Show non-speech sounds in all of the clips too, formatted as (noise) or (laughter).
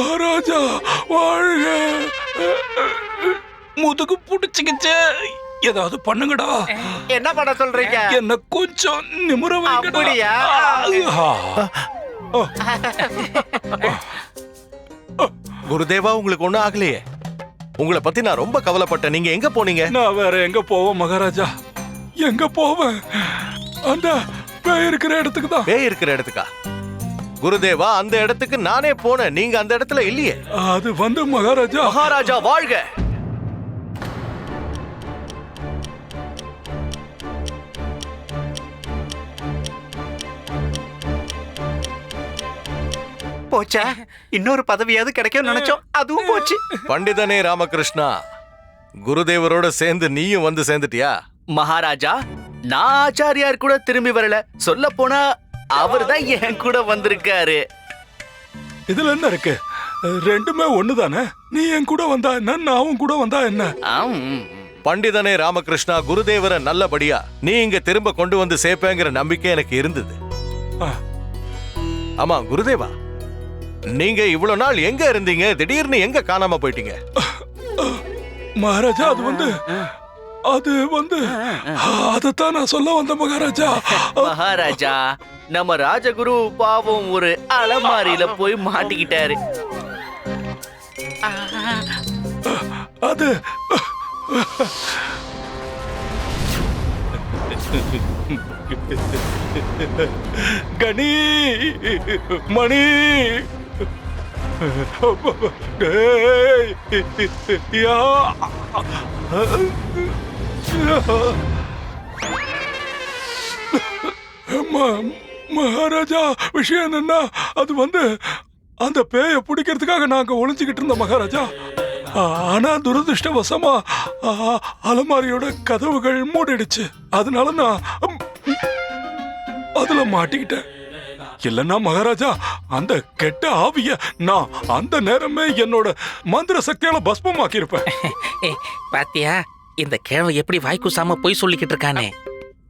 மகாராஜா வாழ்க. முதுகு புடிச்சுக்கிச்சு. ஏதாவது பண்ணுங்கடா. என்ன பண்ண சொல்றீங்க? என்ன கொஞ்சம் நிமிர வைங்கடா. குருதேவா உங்களுக்கு ஒண்ணும் ஆகலையே. உங்களை பத்தி நான் ரொம்ப கவலைப்பட்டேன். நீங்க எங்க போனீங்க? நான் வேற எங்க போவேன் மகாராஜா? எங்க போவேன்? அந்த பேய் இருக்கிற இடத்துக்கு தான். பேய் இருக்கிற இடத்துக்கா? குருதேவா அந்த இடத்துக்கு நானே போனேன். நீங்க அந்த இடத்துல இல்லையே. அது வந்து மகாராஜா. மகாராஜா வாழ்க. போச்சா. இன்னொரு பதவியாவது கிடைக்கும் நினைச்சோம். அதுவும் போச்சு. பண்டிதனே ராமகிருஷ்ணா குருதேவரோட சேர்ந்து நீயும் வந்து சேர்ந்துட்டியா? மகாராஜா நான் ஆச்சாரியார் கூட திரும்பி வரல. சொல்ல போனா அவர் தான் என் கூட வந்திருக்காரு. இதுல என்ன இருக்கு? ரெண்டுமே ஒண்ணுதானே? நீ என் கூட வந்தா என்ன? நான் உன் கூட வந்தா என்ன? ஆம். பண்டிதனே ராமகிருஷ்ணா குருதேவரை நல்லபடியா நீ இங்க திரும்ப கொண்டு வந்து சேர்ப்பேங்கிற நம்பிக்கை எனக்கு இருந்தது. ஆமா குருதேவா. நீங்க இவ்வளவு நாள் எங்க இருந்தீங்க? திடீர்னு எங்க காணாம போயிட்டீங்க? மகாராஜா அது வந்து அது வந்து அதத்தான் நான் சொல்ல வந்த மகாராஜா. மகாராஜா நம்ம ராஜகுரு பாவம் ஒரு அலமாரியில போய் மாட்டிக்கிட்டாரு அது கணி மணி டேய். யா. மகாராஜா விஷயம் என்னன்னா அது வந்து அந்த பேயை பிடிக்கிறதுக்காக நாங்கள் ஒளிஞ்சுக்கிட்டு இருந்தோம் மகாராஜா. ஆனால் ஆனா துரதிருஷ்டவசமா அலமாரியோட கதவுகள் மூடிடுச்சு. அதனால நான் அதில் அதுல மாட்டிக்கிட்டேன். இல்லைன்னா மகாராஜா அந்த கெட்ட ஆவிய நான் அந்த நேரமே என்னோட மந்திர சக்தியால பஸ்பமாக்கியிருப்பேன் ஏ, (laughs) பாத்தியா இந்த கிழவன் எப்படி வாய்க்குசாம போய் சொல்லிக்கிட்டு இருக்கானே?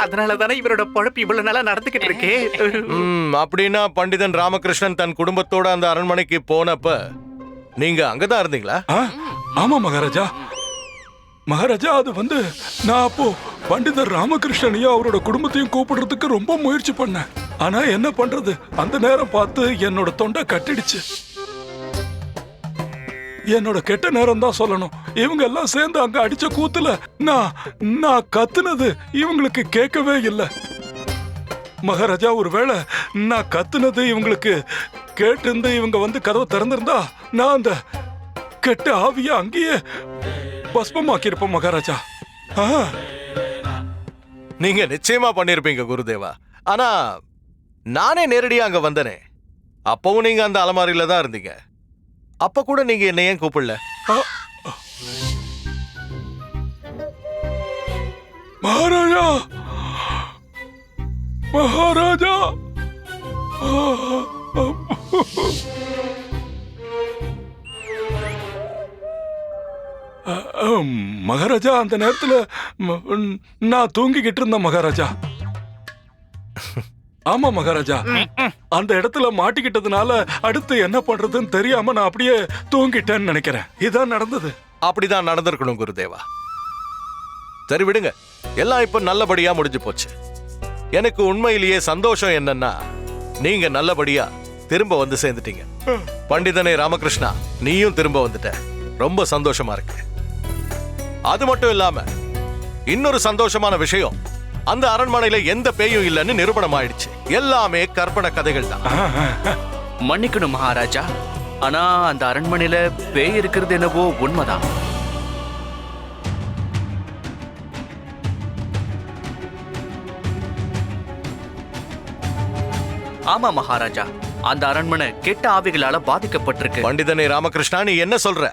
அதனால தானே இவரோட பொழப்பு இவ்வளவு நல்லா நடந்துகிட்டு இருக்கு. ம், அப்படின்னா பண்டிதன் ராமகிருஷ்ணன் தன் குடும்பத்தோட அந்த அரண்மனைக்கு போனப்ப நீங்க அங்கதான் இருந்தீங்களா? ஆமா மகாராஜா. மகாராஜா அது வந்து நான் அப்போ பண்டிதர் ராமகிருஷ்ணனையும் அவரோட குடும்பத்தையும் கூப்பிடுறதுக்கு ரொம்ப முயற்சி பண்ணேன். ஆனா என்ன பண்றது? அந்த நேரம் பார்த்து என்னோட தொண்டை கட்டிடுச்சு. என்னோட கெட்ட நேரம் தான் சொல்லணும். இவங்க எல்லாம் சேர்ந்து அங்க அடிச்ச கூத்துல நான் நான் கத்துனது இவங்களுக்கு கேட்கவே இல்லை. மகாராஜா ஒருவேளை நான் கத்துனது இவங்களுக்கு கேட்டிருந்து இவங்க வந்து கதவை திறந்திருந்தா நான் அந்த கெட்ட ஆவிய அங்கேயே பஸ்பமாக்கியிருப்போம் மகாராஜா. நீங்க நிச்சயமா பண்ணிருப்பீங்க குருதேவா. ஆனா நானே நேரடியா அங்க வந்தனே. அப்பவும் நீங்க அந்த அலமாரியில தான் இருந்தீங்க. அப்ப கூட நீங்க என்ன ஏன் கூப்பிடல? மகாராஜா! மகாராஜா! மகாராஜா அந்த நேரத்துல நான் தூங்கிக்கிட்டு இருந்தேன் மகாராஜா. ஆமா மகாராஜா. அந்த இடத்துல மாட்டிக்கிட்டதுனால அடுத்து என்ன பண்றதுன்னு தெரியாம நான் அப்படியே தூங்கிட்டேன்னு நினைக்கிறேன். இதான் நடந்தது. அப்படிதான் நடந்திருக்கணும் குருதேவா. சரி விடுங்க. எல்லாம் இப்ப நல்லபடியா முடிஞ்சு போச்சு. எனக்கு உண்மையிலேயே சந்தோஷம் என்னன்னா நீங்க நல்லபடியா திரும்ப வந்து சேர்ந்துட்டீங்க. பண்டிதனே ராமகிருஷ்ணா நீயும் திரும்ப வந்துட்ட. ரொம்ப சந்தோஷமா இருக்கு. அது மட்டும் இல்லாம இன்னொரு சந்தோஷமான விஷயம் அந்த அரண்மனையில எந்த பேயும் இல்லைன்னு நிரூபணம் ஆயிடுச்சு எல்லாமே கற்பனை கதைகள் தான். மன்னிக்கணும் மகாராஜா. ஆனா அந்த அரண்மனையில பேய் இருக்கிறது என்னவோ உண்மைதான். ஆமா மகாராஜா. அந்த அரண்மனை கெட்ட ஆவிகளால பாதிக்கப்பட்டிருக்கு. பண்டிதனே ராமகிருஷ்ணா நீ என்ன சொல்ற?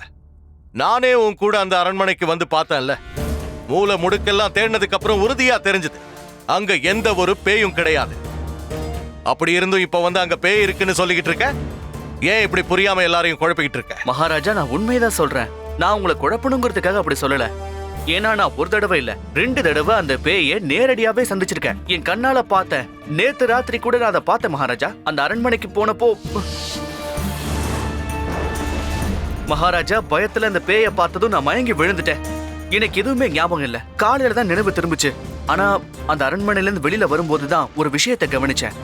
நானே உன் கூட அந்த அரண்மனைக்கு வந்து பார்த்தேன்ல. மூல முடுக்கெல்லாம் தேடினதுக்கு அப்புறம் உறுதியா தெரிஞ்சது. அங்க எந்த ஒரு பேயும் கிடையாது. அப்படி இருந்தும் இப்ப வந்து அங்க பேய் இருக்குன்னு சொல்லிக்கிட்டு இருக்க? ஏன் இப்படி புரியாம எல்லாரையும் குழப்பிக்கிட்டு இருக்க? மகாராஜா நான் உண்மைதான் சொல்றேன். நான் உங்களை குழப்பணுங்கிறதுக்காக அப்படி சொல்லல. ஏன்னா நான் ஒரு தடவை இல்ல ரெண்டு தடவை அந்த பேயை நேரடியாவே சந்திச்சிருக்கேன். என் கண்ணால பார்த்தேன் நேத்து ராத்திரி கூட நான் அதை பார்த்தேன் மகாராஜா. அந்த அரண்மனைக்கு போனப்போ மகாராஜா பயத்துல அந்த பேய பார்த்ததும் நான் மயங்கி விழுந்துட்டேன். எனக்கு எதுவுமே ஞாபகம் இல்ல. காலையில தான் நினைவு திரும்பிச்சு. ஆனா அந்த அரண்மனையில இருந்து வெளியில வரும்போது தான் ஒரு விஷயத்தை கவனிச்சேன்.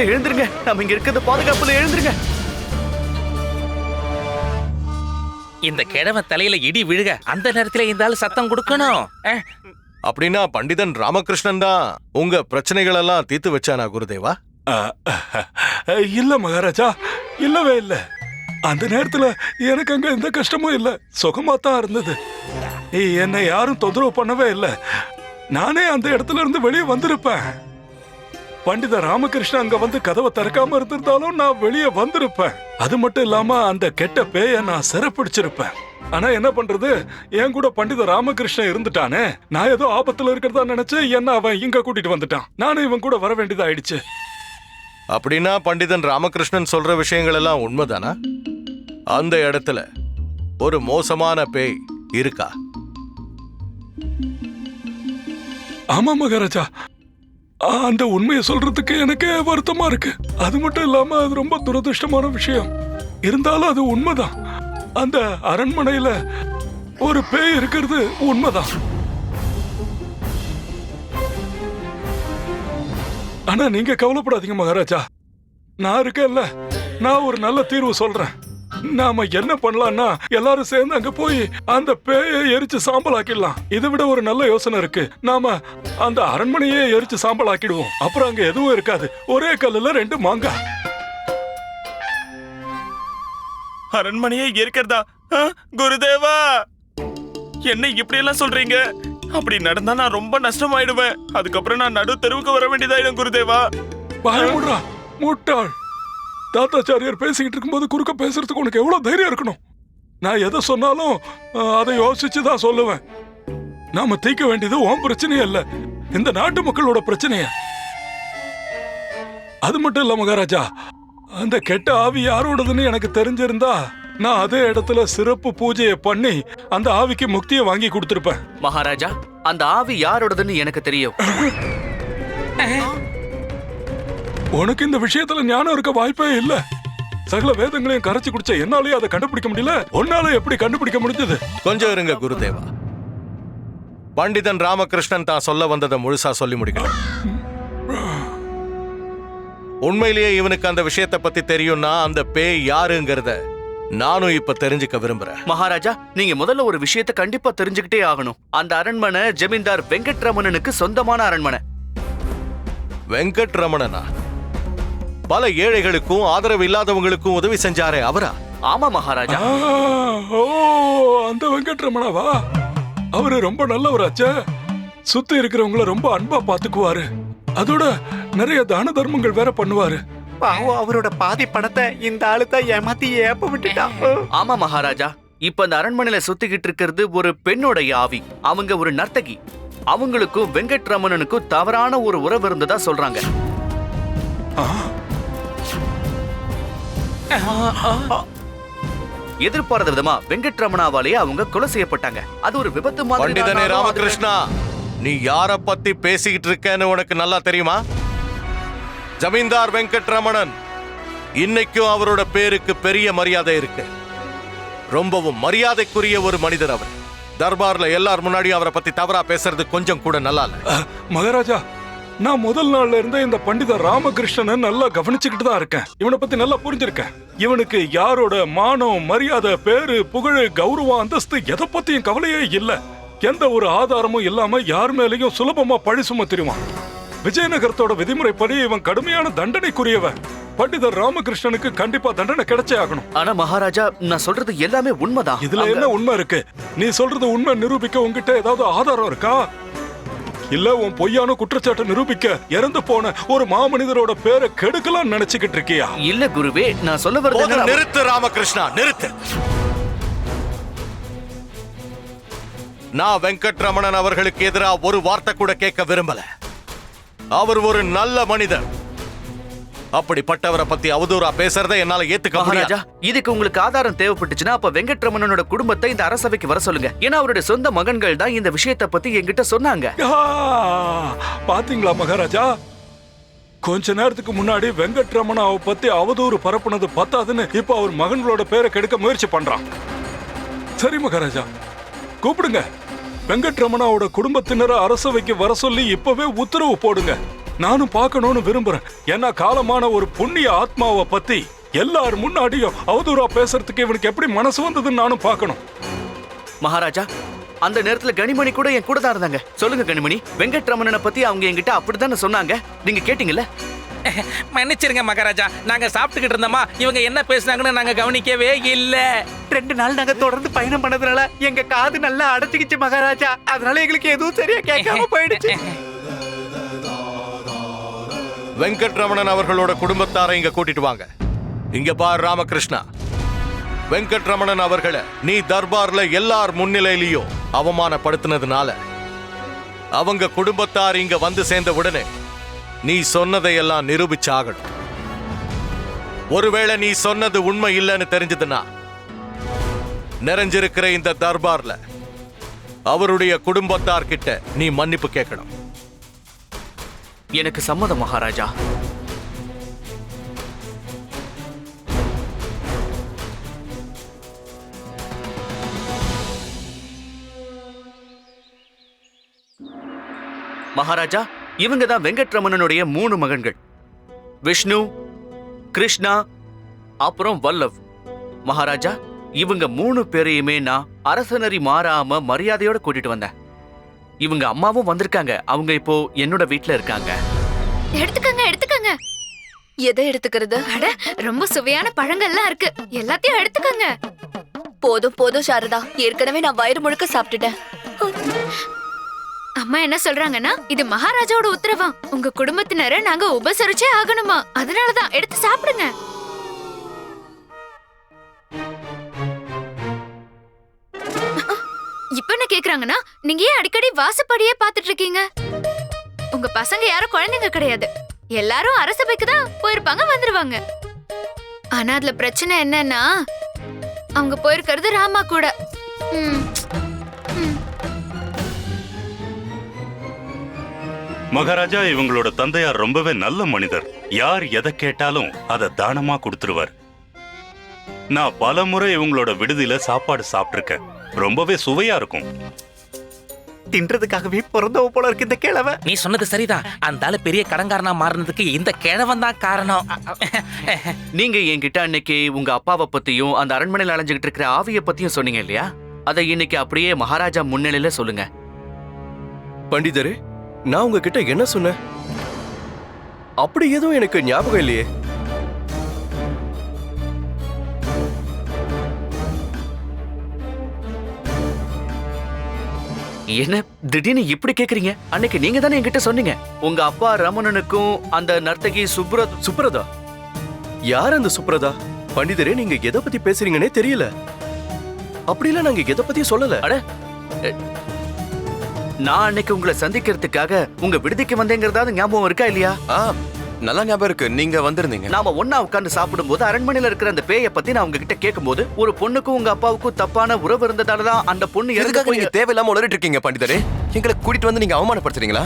குருவே எழுந்திருங்க. நம்ம இங்க இருக்கிறது பாதுகாப்புல எழுந்திருங்க. இந்த கிழவன் தலையில இடி விழுக அந்த நேரத்துல இந்த ஆளு சத்தம் கொடுக்கணும். அப்படின்னா பண்டிதன் ராமகிருஷ்ணன் தான் உங்க பிரச்சனைகள் எல்லாம் தீர்த்து வச்சானா குருதேவா? இல்ல மகாராஜா இல்லவே இல்ல. அந்த நேரத்துல எனக்கு அங்க எந்த கஷ்டமும் இல்ல. சுகமா தான் இருந்தது. என்னை யாரும் தொந்தரவு பண்ணவே இல்ல. நானே அந்த இடத்துல இருந்து வெளியே வந்திருப்பேன். பண்டித ராமகிருஷ்ணன் அங்க வந்து கதவை திறக்காம இருந்திருந்தாலும் நான் வெளியே வந்திருப்பேன். அது மட்டும் இல்லாம அந்த கெட்ட பேய நான் சிறப்பிடிச்சிருப்பேன். ஆனா என்ன பண்றது? என் கூட பண்டித ராமகிருஷ்ணன் இருந்துட்டானே. நான் ஏதோ ஆபத்துல இருக்கிறதா நினைச்சு என்ன அவன் இங்க கூட்டிட்டு வந்துட்டான். நானும் இவன் கூட வர வேண்டியதா ஆயிடுச்சு. அப்படின்னா பண்டிதன் ராமகிருஷ்ணன் சொல்ற விஷயங்கள் எல்லாம் உண்மைதானா? அந்த இடத்துல ஒரு மோசமான பேய் இருக்கா? ஆமா மகாராஜா. அந்த உண்மையை சொல்றதுக்கு எனக்கு வருத்தமா இருக்கு. அது மட்டும் இல்லாம அது ரொம்ப துரதிருஷ்டமான விஷயம். இருந்தாலும் அது உண்மைதான். அந்த அரண்மனையில ஒரு பேய் இருக்கிறது உண்மைதான். ஆனா நீங்க கவலைப்படாதீங்க மகாராஜா. நான் இருக்கேன்ல. நான் ஒரு நல்ல தீர்வு சொல்றேன். நாம என்ன பண்ணலாம்னா எல்லாரும் சேர்ந்து அங்க போய் அந்த பேயை எரிச்சு சாம்பல் ஆக்கிடலாம் இதை விட ஒரு நல்ல யோசனை இருக்கு. நாம அந்த அரண்மனையே எரிச்சு சாம்பல் ஆக்கிடுவோம் அப்புறம் அங்க எதுவும் இருக்காது. ஒரே கல்லுல ரெண்டு மாங்காய் அரண்மனையே இருக்கிறதா குருதேவா! என்ன இப்படி எல்லாம் சொல்றீங்க? அப்படி நடந்தா நான் ரொம்ப நஷ்டமாயிடுவேன். அதுக்கப்புறம் நான் நடு தெருவுக்கு வர வேண்டியதாயிடும் குருதேவா? முட்டாள். தாத்தாச்சாரியார் பேசிக்கிட்டு இருக்கும்போது குறுக்க பேசுறதுக்கு உனக்கு எவ்வளவு தைரியம் இருக்கணும்? நான் எதை சொன்னாலும் அதை யோசிச்சு தான் சொல்லுவேன். நாம தீர்க்க வேண்டியது உன் பிரச்சனையே இல்ல. இந்த நாட்டு மக்களோட பிரச்சனைய. அது மட்டும் இல்ல மகாராஜா அந்த கெட்ட ஆவி யாரோடதுன்னு எனக்கு தெரிஞ்சிருந்தா நான் அதே இடத்துல சிறப்பு பூஜையை பண்ணி அந்த ஆவிக்கு முக்தியை வாங்கி கொடுத்திருப்பேன். மகாராஜா அந்த ஆவி யாரோடதுன்னு எனக்கு தெரியும். உனக்கு இந்த விஷயத்துல ஞானம் இருக்க வாய்ப்பே இல்ல. சகல வேதங்களையும் கரைச்சு குடிச்ச என்னாலயே அதை கண்டுபிடிக்க முடியல? உன்னால எப்படி கண்டுபிடிக்க முடிஞ்சது? கொஞ்சம் இருங்க குருதேவா. பண்டிதன் ராமகிருஷ்ணன் தான் சொல்ல வந்ததை முழுசா சொல்லி முடிக்கணும் உண்மையிலேயே இவனுக்கு அந்த விஷயத்தை பத்தி தெரியும்னா அந்த பேய் யாருங்கிறத நானும் இப்ப தெரிஞ்சுக்க விரும்புறேன். மகாராஜா நீங்க முதல்ல ஒரு விஷயத்தை கண்டிப்பா தெரிஞ்சுக்கிட்டே ஆகணும். அந்த அரண்மனை ஜமீன்தார் வெங்கட்ரமணனுக்கு சொந்தமான அரண்மனை. வெங்கட் ரமணனா பல ஏழைகளுக்கும் ஆதரவு இல்லாதவங்களுக்கும் உதவி செஞ்சாரே அவரா? ஆமா மகாராஜா. ஆ, ஓ அந்த வெங்கட்ரமணாவா? அவரு ரொம்ப நல்லவராச்சே சுத்தி இருக்கிறவங்கள ரொம்ப அன்பா பாத்துக்குவாரு. அதோட நிறைய தான தர்மங்கள் வேற பண்ணுவாரு. பாவம் அவரோட பாதி பணத்தை இந்த ஆளு தான் ஏமாத்தி ஏப்ப விட்டுட்டான். ஆமா மகாராஜா. இப்ப அந்த அரண்மனையில சுத்திக்கிட்டு இருக்கிறது ஒரு பெண்ணோட ஆவி அவங்க ஒரு நர்த்தகி. அவங்களுக்கும் வெங்கட்ரமணனுக்கும் தவறான ஒரு உறவு இருந்ததா சொல்றாங்க. எதிர்பாராத விதமா வெங்கட்ரமணாவாலேயே அவங்க கொலை செய்யப்பட்டாங்க. அது ஒரு விபத்து மாதிரி பண்டிதனே ஆனாலும் அது- ராமகிருஷ்ணா நீ யார பத்தி பேசிக்கிட்டு இருக்கேன்னு உனக்கு நல்லா தெரியுமா? ஜமீன்தார் வெங்கட் ரமணன் இன்னைக்கும் அவரோட பேருக்கு பெரிய மரியாதை இருக்கு. ரொம்பவும் மரியாதைக்குரிய ஒரு மனிதர் அவர். தர்பார்ல எல்லார் முன்னாடியும் அவரை பத்தி தவறா பேசுறது கொஞ்சம் கூட நல்லா இல்ல. மகாராஜா நான் முதல் நாள்ல இருந்தே இந்த பண்டித ராமகிருஷ்ணனை நல்லா கவனிச்சுக்கிட்டு தான் இருக்கேன். இவனை பத்தி நல்லா புரிஞ்சிருக்கேன். இவனுக்கு யாரோட மானம் மரியாதை பேரு புகழ் கௌரவம் அந்தஸ்து எதை பத்தியும் கவலையே இல்ல. எந்த ஒரு ஆதாரமும் இல்லாம யார் மேலயும் சுலபமா பழி சுமத்திடுவான் விஜயநகரத்தோட விதிமுறைப்படி இவன் கடுமையான தண்டனைக்குரியவன். பண்டிதர் ராமகிருஷ்ணனுக்கு கண்டிப்பா தண்டனை கிடைச்சே ஆகணும். ஆனா மகாராஜா நான் சொல்றது எல்லாமே உண்மைதான். இதுல என்ன உண்மை இருக்கு? நீ சொல்றது உண்மை நிரூபிக்க உன்கிட்ட ஏதாவது ஆதாரம் இருக்கா? இல்ல உன் பொய்யான குற்றச்சாட்டை நிரூபிக்க இறந்து போன ஒரு மாமனிதரோட பேரை கெடுக்கலாம் நினைச்சுக்கிட்டு இருக்கியா? இல்ல குருவே நான் சொல்ல வரது நிறுத்து ராமகிருஷ்ணா நிறுத்து. நான் வெங்கட்ரமணன் அவர்களுக்கு எதிராக ஒரு வார்த்தை கூட கேட்க விரும்பல. அவர் ஒரு நல்ல மனிதர். அப்படிப்பட்டவரை பத்தி அவதூறா பேசுறதை என்னால ஏத்துக்க முடியாது. இதுக்கு உங்களுக்கு ஆதாரம் தேவைப்பட்டுச்சுன்னா அப்ப வெங்கட்ரமணனோட குடும்பத்தை இந்த அரசவைக்கு வர சொல்லுங்க. ஏன்னா அவருடைய சொந்த மகன்கள் தான் இந்த விஷயத்தை பத்தி என்கிட்ட சொன்னாங்க. பாத்தீங்களா மகாராஜா? கொஞ்ச நேரத்துக்கு முன்னாடி வெங்கட்ரமணாவை பத்தி அவதூறு பரப்புனது பத்தாதுன்னு இப்ப அவர் மகன்களோட பேரை கெடுக்க முயற்சி பண்றான். சரி மகாராஜா. கூப்பிடுங்க. வெங்கட்ரமணாவோட குடும்பத்தினரை அரசவைக்கு வர சொல்லி இப்பவே உத்தரவு போடுங்க. நானும் பார்க்கணும்னு விரும்புறேன். ஏன்னா காலமான ஒரு புண்ணிய ஆத்மாவை பத்தி எல்லார் முன்னாடியும் அவதூறா பேசுறதுக்கு இவனுக்கு எப்படி மனசு வந்ததுன்னு நானும் பார்க்கணும். மகாராஜா அந்த நேரத்துல கனிமணி கூட என் கூட தான் இருந்தாங்க. சொல்லுங்க கனிமணி வெங்கட்ரமணனை பத்தி அவங்க என்கிட்ட அப்படித்தானே சொன்னாங்க? நீங்க கேட்டீங்கல்ல? (laughs) மன்னிச்சிருங்க மகாராஜா நாங்க சாப்பிட்டுக்கிட்டு இருந்தோமா இவங்க என்ன பேசுனாங்கன்னு நாங்க கவனிக்கவே இல்ல. ரெண்டு நாள் நாங்க தொடர்ந்து பயணம் பண்ணதுனால எங்க காது நல்லா அடைச்சிக்கிச்சு மகாராஜா. அதனால எங்களுக்கு எதுவும் சரியா கேட்காம போயிடுச்சு. (laughs) வெங்கட்ரமணன் அவர்களோட குடும்பத்தாரை இங்க கூட்டிட்டு வாங்க. இங்க பார் ராமகிருஷ்ணா. வெங்கட்ரமணன் அவர்களை நீ தர்பார்ல எல்லார் முன்னிலையிலையும் அவமானப்படுத்தினதுனால அவங்க குடும்பத்தார் இங்க வந்து சேர்ந்த உடனே நீ சொன்னதையெல்லாம் நிரூபிச்சாகணும். ஒருவேளை நீ சொன்னது உண்மை இல்லைன்னு தெரிஞ்சதுன்னா நிறைஞ்சிருக்கிற இந்த தர்பார்ல அவருடைய குடும்பத்தார் கிட்ட நீ மன்னிப்பு கேட்கணும். எனக்கு சம்மதம் மகாராஜா. மகாராஜா இவங்க தான் வெங்கட்ரமணனுடைய மூணு மகன்கள். விஷ்ணு கிருஷ்ணா அப்புறம் வல்லவ். மகாராஜா இவங்க மூணு பேரையுமே நான் அரசனரி மாறாம மரியாதையோட கூட்டிட்டு வந்தேன். இவங்க அம்மாவும் வந்திருக்காங்க. அவங்க இப்போ என்னோட வீட்ல இருக்காங்க. எடுத்துக்கங்க எடுத்துக்கங்க. எதை எடுத்துக்கிறது? அட ரொம்ப சுவையான பழங்கள்லாம் இருக்கு. எல்லாத்தையும் எடுத்துக்கங்க. போதும் போதும் சாரதா. ஏற்கனவே நான் வயிறு முழுக்க சாப்பிட்டுட்டேன். அம்மா என்ன சொல்றாங்கன்னா இது மகாராஜாவோட உத்தரவா. உங்க குடும்பத்தினரை நாங்க உபசரிச்சே ஆகணுமா? அதனாலதான் எடுத்து சாப்பிடுங்க. இப்ப என்ன கேக்குறாங்கன்னா நீங்க ஏன் அடிக்கடி வாசப்படியே பாத்துட்டு இருக்கீங்க உங்க பசங்க யாரும் குழந்தைங்க கிடையாது. எல்லாரும் அரசபைக்கு தான் போயிருப்பாங்க வந்துருவாங்க. ஆனா அதுல பிரச்சனை என்னன்னா அவங்க போயிருக்கிறது ராமா கூட. மகாராஜா இவங்களோட தந்தையார் ரொம்பவே நல்ல மனிதர். யார் எதை கேட்டாலும் அதை தானமா கொடுத்துருவார். நான் பல முறை இவங்களோட விடுதியில சாப்பாடு சாப்பிட்டிருக்கேன் ரொம்பவே சுவையா இருக்கும். தின்றதுக்காகவே பிறந்தவ போல இருக்கு இந்த கிழவ. நீ சொன்னது சரிதான் அந்த ஆளு பெரிய கடங்காரனா மாறினதுக்கு இந்த கிழவன் தான் காரணம். நீங்க என்கிட்ட அன்னைக்கு உங்க அப்பாவை பத்தியும் அந்த அரண்மனையில் அலைஞ்சுகிட்டு இருக்கிற ஆவிய பத்தியும் சொன்னீங்க இல்லையா? அதை இன்னைக்கு அப்படியே மகாராஜா முன்னிலையில சொல்லுங்க. பண்டிதரே நான் உங்ககிட்ட என்ன சொன்னேன்? அப்படி எதுவும் எனக்கு ஞாபகம் இல்லையே. என்ன? திடீர்னு இப்படி கேக்குறீங்க? அன்னைக்கு நீங்க தானே என்கிட்ட சொன்னீங்க. உங்க அப்பா ரமணனுக்கும் அந்த நர்த்தகி சுப்ரத் சுப்ரதா? யார் அந்த சுப்ரதா? பண்டிதரே நீங்க எதை பத்தி பேசுறீங்கன்னே தெரியல. அப்படிலாம் நாங்க எதை பத்தியும் சொல்லல. அட நான் அன்னைக்கு உங்களை சந்திக்கிறதுக்காக உங்க விடுதிக்கு வந்தேங்கிறதாவது ஞாபகம் இருக்கா இல்லையா? ஆ நல்லா ஞாபகம் இருக்கு. நீங்க வந்திருந்தீங்க. நாம ஒண்ணா உட்கார்ந்து சாப்பிடும்போது அரண்மனையில இருக்கிற அந்த பேயை பத்தி நான் உங்ககிட்ட கேட்கும்போது ஒரு பொண்ணுக்கும் உங்க அப்பாவுக்கும் தப்பான உறவு இருந்ததால தான் அந்த பொண்ணு எதுக்காக நீங்க தேவையில்லாம உளறிட்டு இருக்கீங்க பண்டிதரே? எங்களை கூட்டிட்டு வந்து நீங்க அவமானப்படுத்துறீங்களா?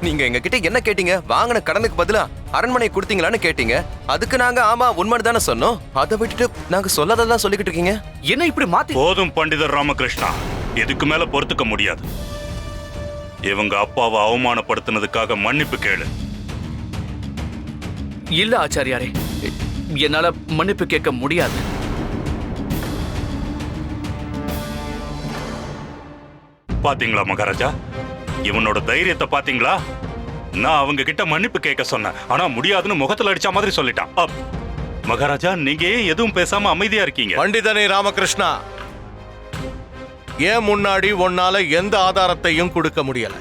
நீங்க எங்க கிட்ட என்ன கேட்டீங்க? வாங்கின கடனுக்கு பதிலா அரண்மனை கொடுத்தீங்களான்னு கேட்டீங்க. அதுக்கு நாங்க ஆமா உண்மைன்னு தானே சொன்னோம். அதை விட்டுட்டு நாங்க சொல்லாததான் சொல்லிக்கிட்டு இருக்கீங்க? என்ன இப்படி மாத்தி போதும் பண்டிதர் ராமகிருஷ்ணா. இதுக்கு மேல பொறுத்துக்க முடியாது. இவங்க அப்பாவை அவமானப்படுத்தினதுக்காக மன்னிப்பு கேளு. இல்ல ஆச்சாரியாரே. என்னால மன்னிப்பு கேட்க முடியாது. பாத்தீங்களா மகாராஜா? இவனோட தைரியத்தை பாத்தீங்களா? நான் அவங்க கிட்ட மன்னிப்பு கேட்க சொன்னேன். ஆனா முடியாதுன்னு முகத்துல அடிச்ச மாதிரி சொல்லிட்டான். அப். மகாராஜா நீங்க ஏன் எதுவும் பேசாம அமைதியா இருக்கீங்க? பண்டிதனே ராமகிருஷ்ணா ஏன் முன்னாடி உன்னால எந்த ஆதாரத்தையும் கொடுக்க முடியல?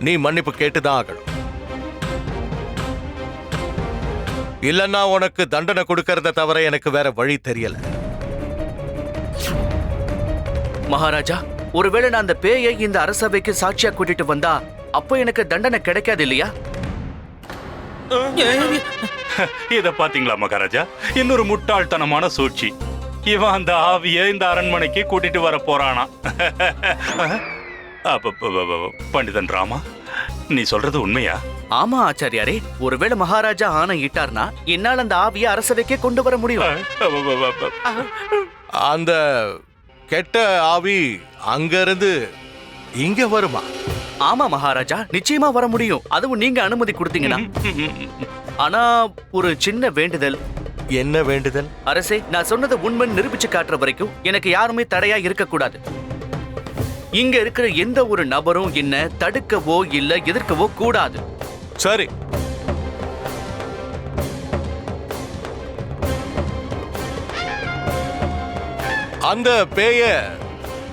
நீ மன்னிப்பு கேட்டுதான் ஆகணும். இல்லன்னா உனக்கு தண்டனை கொடுக்கறத தவிர எனக்கு வேற வழி தெரியல. மகாராஜா ஒருவேளை நான் அந்த பேயை இந்த அரசவைக்கு சாட்சியா கூட்டிட்டு வந்தா அப்போ எனக்கு தண்டனை கிடைக்காது இல்லையா? (laughs) இத பாத்தீங்களா மகாராஜா? இன்னொரு முட்டாள்தனமான சூழ்ச்சி. இவன் அந்த ஆவிய இந்த அரண்மனைக்கு கூட்டிட்டு வர போறானா? (laughs) பண்டிதன் ராமா நீ சொல்றது உண்மையா? ஆமா ஆச்சாரியாரே. ஒருவேளை மகாராஜா ஆணை இட்டார்னா என்னால் அந்த ஆவியை அரசவைக்கே கொண்டு வர முடியும்? அந்த கெட்ட ஆவி அங்கிருந்து இங்க வருமா? ஆமா மகாராஜா. நிச்சயமா வர முடியும். அதுவும் நீங்க அனுமதி கொடுத்தீங்கன்னா. ஆனா ஒரு சின்ன வேண்டுதல். என்ன வேண்டுதல்? அரசே நான் சொன்னது உண்மை நிரூபிச்சு காட்டுற வரைக்கும் எனக்கு யாருமே தடையா இருக்கக்கூடாது. இங்க இருக்கிற எந்த ஒரு நபரும் என்ன தடுக்கவோ இல்ல எதிர்க்கவோ கூடாது. சரி. அந்த பேய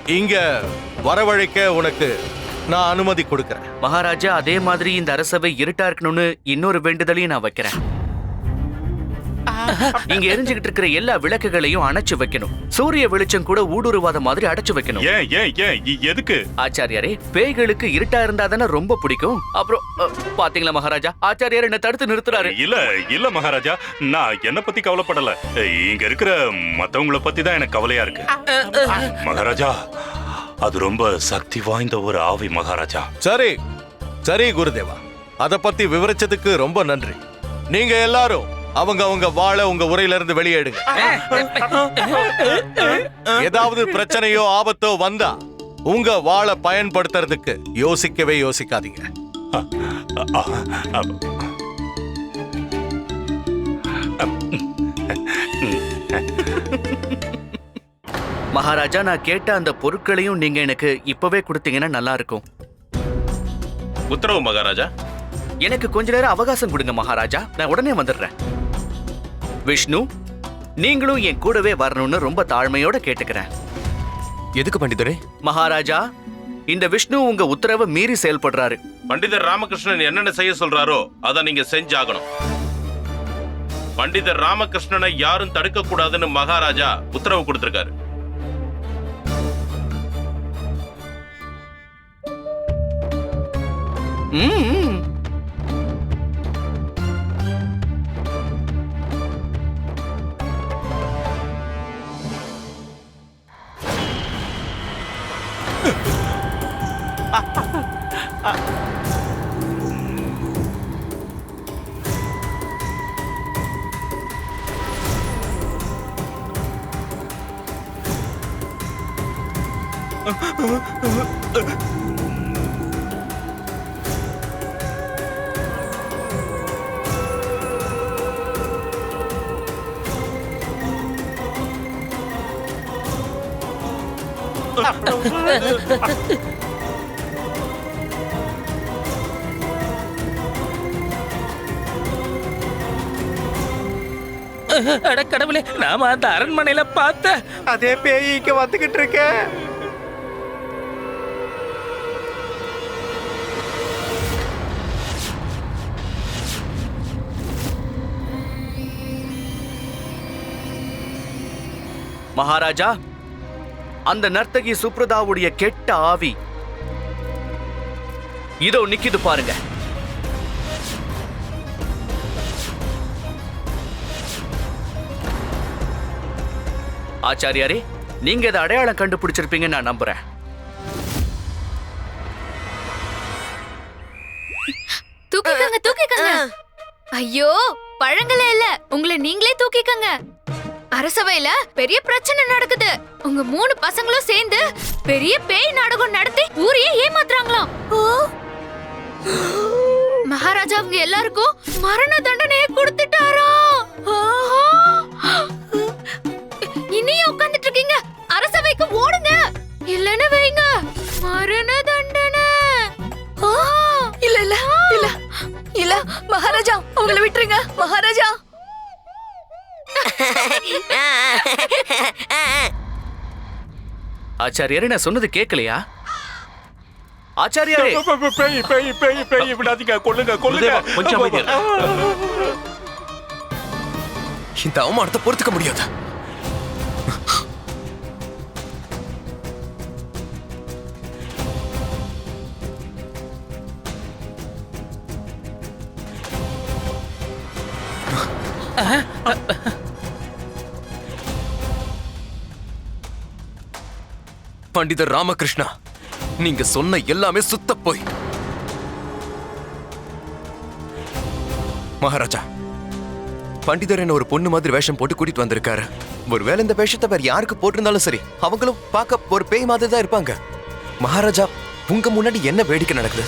இங்க வரவழைக்க உனக்கு நான் அனுமதி கொடுக்கிறேன். மகாராஜா அதே மாதிரி இந்த அரசவை இருட்டா இருக்கணும்னு இன்னொரு வேண்டுதலையும் நான் வைக்கிறேன். (laughs) இங்க எரிஞ்சுகிட்டு இருக்கிற எல்லா விளக்குகளையும் அணைச்சு வைக்கணும். சூரிய வெளிச்சம் கூட ஊடுருவாத மாதிரி அடைச்சு வைக்கணும். ஏன் ஏன் ஏன் எதுக்கு? ஆச்சாரியாரே பேய்களுக்கு இருட்டா இருந்தா தானே ரொம்ப பிடிக்கும். அப்புறம் பாத்தீங்களா மகாராஜா? ஆச்சாரியார் என்ன தடுத்து நிறுத்துறாரு. இல்ல இல்ல மகாராஜா நான் என்ன பத்தி கவலைப்படல. இங்க இருக்கிற மத்தவங்கள பத்தி தான் எனக்கு கவலையா இருக்கு. மகாராஜா அது ரொம்ப சக்தி வாய்ந்த ஒரு ஆவி மகாராஜா. சரி சரி குருதேவா. அத பத்தி விவரிச்சதுக்கு ரொம்ப நன்றி. நீங்க எல்லாரும் அவங்க அவங்க வாழ உங்க உரையில இருந்து வெளியேடுங்க. ஏதாவது பிரச்சனையோ ஆபத்தோ வந்தா உங்க வாளை பயன்படுத்துறதுக்கு யோசிக்கவே யோசிக்காதீங்க. மகாராஜா நான் கேட்ட அந்த பொருட்களையும் நீங்க எனக்கு இப்பவே கொடுத்தீங்கன்னா நல்லா இருக்கும் உத்தரவு மகாராஜா. எனக்கு கொஞ்ச நேரம் அவகாசம் கொடுங்க மகாராஜா. நான் உடனே வந்துடுறேன். விஷ்ணு நீங்களும் என் கூடவே வரணும்னு ரொம்ப தாழ்மையோட கேட்டுக்கிறேன். எதுக்கு பண்டிதரே? மகாராஜா இந்த விஷ்ணு உங்க உத்தரவை மீறி செயல்படுறாரு. பண்டிதர் ராமகிருஷ்ணன் என்னென்ன செய்ய சொல்றாரோ அதை நீங்க செஞ்சாகணும். பண்டிதர் ராமகிருஷ்ணனை யாரும் தடுக்க கூடாதுன்னு மகாராஜா உத்தரவு கொடுத்திருக்காரு. ம், ம். (laughs) அட கடவுளே நாம அந்த அரண்மனையில பார்த்த அதே பேய் இங்க வந்துகிட்டு இருக்க. மகாராஜா அந்த நர்த்தகி சுப்ரதாவுடைய கெட்ட ஆவி. இதோ நிக்குது பாருங்க. ஆச்சாரியாரே நீங்க இதை அடையாளம் கண்டுபிடிச்சிருப்பீங்கன்னு நான் நம்புறேன். தூக்கிக்கங்க தூக்கிக்கங்க. ஐயோ பழங்களே இல்ல. உங்களை நீங்களே தூக்கிக்கங்க. அரசவையில பெரிய பிரச்சனை நடக்குது. உங்க மூணு பசங்களும் சேர்ந்து பெரிய பேய் நாடகம் நடத்தி ஊரையே ஏமாத்துறாங்களாம். மகாராஜா அவங்க எல்லாருக்கும் மரண தண்டனையை கொடுத்துட்டாராம் இனியும் உட்கார்ந்துட்டு இருக்கீங்க. அரசவைக்கு ஓடுங்க. இல்லன்னு வைங்க. மரண தண்டனை. இல்ல இல்ல இல்ல. இல்ல மகாராஜா உங்களை விட்டுருங்க. மகாராஜா! ஆச்சாரியாரே நான் சொன்னது கேட்கலையா? ஆச்சாரியாரே! பேய் பேய் பேய் பேய் விடாதீங்க. கொல்லுங்க கொல்லுங்க. கொஞ்சம் அமைதியா இந்த அவமானத்தை பொறுத்துக்க முடியாது. பண்டிதர் ராமகிருஷ்ணா. நீங்க சொன்ன எல்லாமே சுத்த போய். மகாராஜா பண்டிதர் என்ன ஒரு பொண்ணு மாதிரி வேஷம் போட்டு கூட்டிட்டு வந்திருக்காரு. ஒருவேளை இந்த வேஷத்தை வேற யாருக்கு போட்டிருந்தாலும் சரி அவங்களும் பார்க்க ஒரு பேய் மாதிரி தான் இருப்பாங்க. மகாராஜா உங்க முன்னாடி என்ன வேடிக்கை நடக்குது?